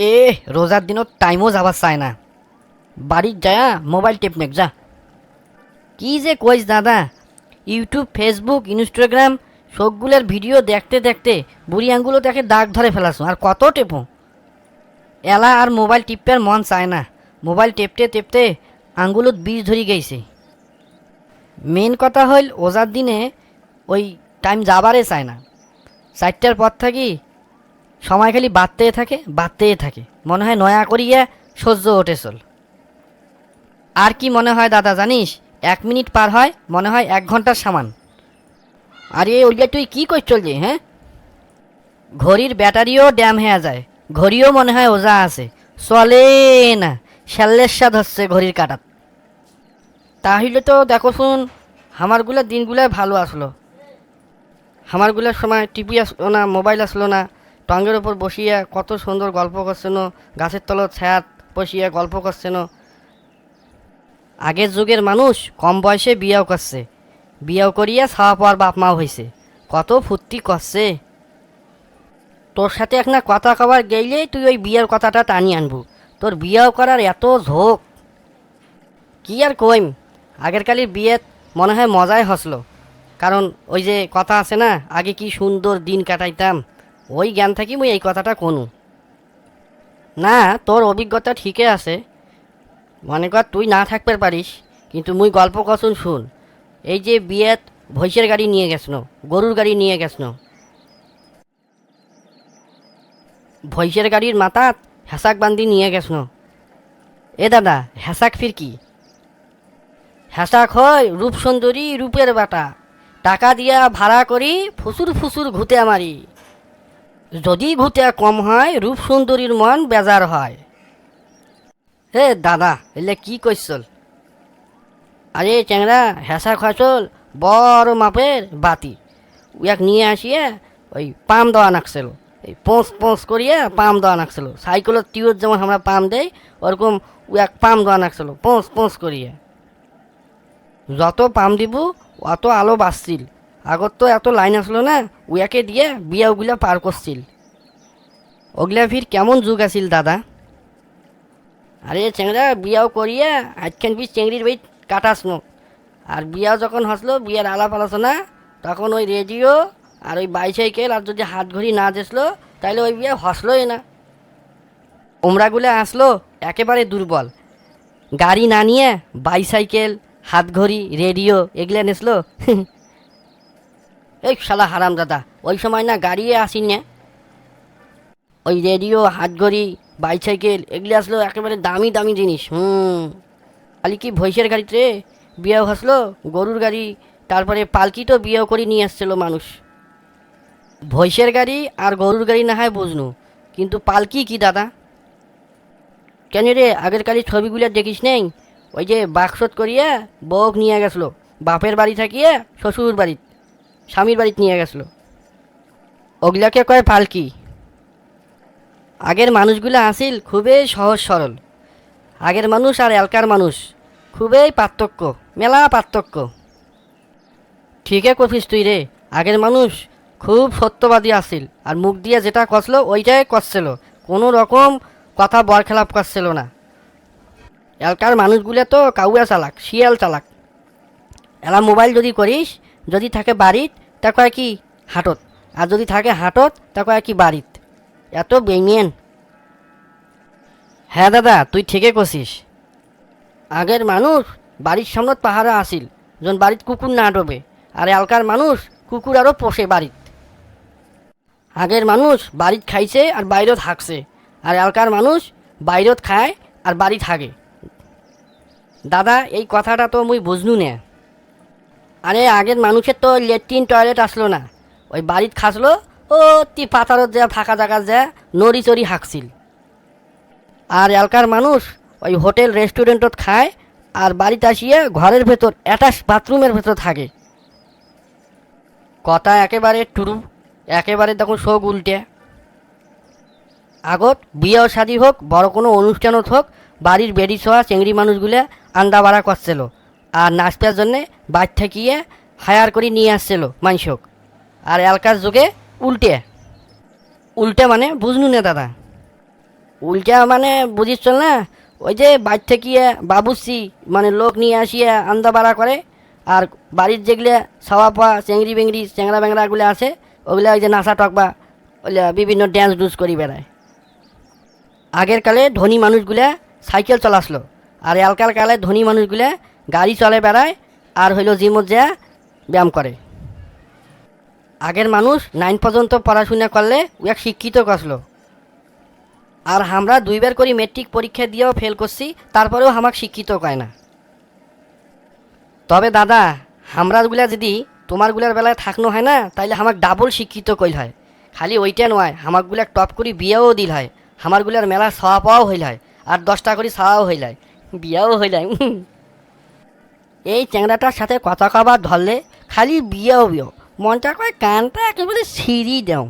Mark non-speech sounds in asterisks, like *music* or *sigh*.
এ, রোজার দিনত টাইমও যাবার চায় না। বাড়ির যায়া মোবাইল টেপনেক যা। কি যে কইস দাদা, ইউটিউব, ফেসবুক, ইনস্টাগ্রাম, সবগুলোর ভিডিও দেখতে দেখতে বুড়ি আঙ্গুলো দেখে দাগ ধরে ফেলাছো, আর কত টেপো। এলা আর মোবাইল টিপের মন চায় না। মোবাইল টেপতে টেপতে আঙ্গুলত বীজ ধরি গেছে মেন কথা হইল, ওজার দিনে ওই টাইম যাবারে চায় না। চারটার পর থাকি সময় খালি বাড়তেই থাকে বাড়তেই থাকে। মনে হয় নয়া করিয়া সহ্য ওঠে চল। আর কি মনে হয় দাদা, জানিস? এক মিনিট পার হয়, মনে হয় এক ঘণ্টার সামান। আরে, ওইটা তুই কি কর চলছে হ্যাঁ? ঘড়ির ব্যাটারিও ড্যাম হয়ে যায়। ঘড়িও মনে হয় ওজা আছে। চলে না শ্যাল্লের স্বাদ হচ্ছে ঘড়ির কাটাত। তাহলে তো দেখো শুন আমারগুলা দিনগুলো ভালো আসলো। আমারগুলোর সময় টিভি আসলো না, মোবাইল আসলো না টঙ্গের ওপর বসিয়া কত সুন্দর গল্প করছেন, গাছের তলত ছায়াত বসিয়া গল্প করছেন। আগের যুগের মানুষ কম বয়সে বিয়াও করছে। বিয়াও করিয়া ছাওয়া পাওয়ার বাপ মাও হয়েছে কত ফুর্তি করছে। তোর সাথে এক না কথা কবার গেলেই তুই ওই বিয়ের কথাটা টানি আনবু। তোর বিয়াও করার এত ঝোঁক। কি আর কইম? আগের কালির বিয়ে মনে হয় মজাই হসলো। কারণ ওই যে কথা আছে না, আগে কি সুন্দর দিন কাটাইতাম। ওই জ্ঞান থাকি মুই এই কথাটা কোনু? না, তোর অভিজ্ঞতা ঠিকই আছে। মনে কর তুই না থাকতে পারিস, কিন্তু মুই গল্প কছুন শুন। এই যে বিয়েত ভৈষের গাড়ি নিয়ে গেছন, গরুর গাড়ি নিয়ে গেছন। ভৈষের গাড়ির মাথাত হেসাক বান্ধি নিয়ে গেছন। এ দাদা হেসাক ফির কি? হেসাক হয় রূপ সুন্দরী রূপের বাটা। টাকা দিয়া ভাড়া করি ফুসুর ফুসুর ঘুতে মারি। যদি ঘুতে কম হয়, রূপ সুন্দরীর মন বেজার হয়। হে দাদা, এলে কি কইসল আরে চ্যাংরা হেসা খসল বড় মাপের বাতি। উয়াক নিয়ে আসিয়া ওই পাম দেওয়া নাকছিল এই পোঁচ পোঁচ করিয়া পাম দেওয়া নাকছিল সাইকেলের টিউর যেমন আমরা পাম দেই, ওরকম উয়াক পাম দেওয়া নাকছিল পোঁচ পোঁচ করিয়া যত পাম দিব, অত আলো বাঁচছিল আগত তো এত লাইন আসলো না, উয়াকে দিয়ে বিয়া ওগুলা পার করছিল। ওগুলা ফির কেমন যুগ আছিল দাদা? আরে চেংড়া বিয়াও করিয়া আজখান বি চেংড়ির বই কাটাসনো আর বিয়াও যখন হসলো, বিয়ার আলাপ আলোচনা, তখন ওই রেডিও আর ওই বাইসাইকেল আর যদি হাত ঘড়ি না দেখল তাহলে ওই বিয়া হসলোই না। ওমরাগুলো আসলো একেবারে দুর্বল। গাড়ি না নিয়ে বাইসাইকেল, হাত ঘড়ি, রেডিও, এগুলো নেসলো। *laughs* এই শালা হারাম দাদা ওই সময় না গাড়িয়ে আসি না। ওই রেডিও হাত ঘড়ি বাইসাইকেল, এগুলো আসলো একেবারে দামি দামি জিনিস, হুম। খালি কি ভৈষের গাড়িতে বিয়েও হাসলো গরুর গাড়ি, তারপরে পালকি তো বিয়েও করে নিয়ে আসছিল মানুষ। ভৈষের গাড়ি আর গরুর গাড়ি না হয় বুঝনু, কিন্তু পালকি কি দাদা? কেন রে, আগের কালি ছবিগুলো দেখিস নেই? ওই যে বাক্সত করিয়া বউক নিয়ে গেছিল, বাপের বাড়ি থাকিয়ে শ্বশুর বাড়িত স্বামীর বাড়িতে নিয়ে গেছিল। ওগুলাকে কয় পালকি আগের মানুষগুলো আসিল খুবই সহজ সরল। আগের মানুষ আর এলকার মানুষ খুবই পার্থক্য, মেলা পার্থক্য। ঠিকই কফিস তুই রে, আগের মানুষ খুব সত্যবাদী আসিল আর মুখ দিয়ে যেটা কষলো ওইটাই কষছিল, কোনো রকম কথা বরখেলাপ করছিল না। এলকার মানুষগুলো তো কাউয়া চালাক, শিয়াল চালাক। এলা মোবাইল যদি করিস, যদি থাকে বাড়িত তা কয় কি? হাটত। আর যদি থাকে হাটত, তা কয় কি বাড়িত? এত বেঙেন হ্যাঁ দাদা, তুই ঠিকই কছিস আগের মানুষ বাড়ির সামনত পাহারা আসিল যখন বাড়িত কুকুর না ডোবে, আর এলকার মানুষ কুকুর আরও পোষে বাড়িত। আগের মানুষ বাড়িত খাইছে আর বাইরত হাঁকছে, আর এলকার মানুষ বাইরত খায় আর বাড়ি থাকে দাদা, এই কথাটা তো মুই বুঝনু না। আরে আগের মানুষের তো লেট্রিন টয়লেট আসলো না। ওই বাড়িত খাসলো, ও তি পাতারত যা ফাঁকা জায়গা যা নড়ি চড়ি হাঁকছিল। আর এলাকার মানুষ ওই হোটেল রেস্টুরেন্টত খায় আর বাড়িতে আসিয়ে ঘরের ভেতর, অ্যাটাচ বাথরুমের ভেতর থাকে। কথা একেবারে টুরু, একেবারে তখন শোক উল্টে। আগত বিয়ে শাদি হোক, বড় কোনো অনুষ্ঠানত হোক, বাড়ির বেড়ি ছোঁয়া চেংড়ি মানুষগুলো আন্দা বাড়া করছিল। আর নাচটার জন্যে বাইর থাকিয়ে হায়ার করে নিয়ে আসছিল মানুষক আর এলকার যুগে উল্টে। উল্টে মানে বুঝনু না দাদা। উল্টা মানে বুঝিস না? ওই যে বাইর থেকে বাবুসি মানে লোক নিয়ে আসিয়া আন্দা বাড়া করে, আর বাড়ির যেগুলো সাওয়া পাওয়া চেংড়ি বেংড়ি চ্যাংরা ব্যাংরাগুলো আছে, ওগুলো ওই যে নাচা টকবা ওগুলো বিভিন্ন ড্যান্স ডুন্স করি বেড়ায়। আগের কালে ধনী মানুষগুলা সাইকেল চালাসলো আর এলকার কালে ধনী মানুষগুলা গাড়ি চলে বেড়ায়, আর হইল জিমত যা, ব্যায়াম করে। আগের মানুষ নাইন পর্যন্ত পড়াশোনা করলে ও এক শিক্ষিত কসলো। আর আমরা দুইবার করে মেট্রিক পরীক্ষা দিয়েও ফেল করছি, তারপরেও আমাকে শিক্ষিত কয় না। তবে দাদা আমরাগুলা যদি তোমারগুলার বেলায় থাকনো হয় না, তাইলে আমাকে ডাবল শিক্ষিত কইল হয়। খালি ওইটা নয় আমাকগুলা টপ করে বিয়েও দিল হয়। আমারগুলার মেলা ছাওয়া পাওয়াও হইল হয়, আর দশটা করে ছাওয়াও হইল হয়। বিয়াও হইল হয় এই চ্যাংড়াটার সাথে কথা কবার ধরলে খালি বিয়েও বিয়েও মনটা করে কানটা একেবারে সিঁড়ি দেও।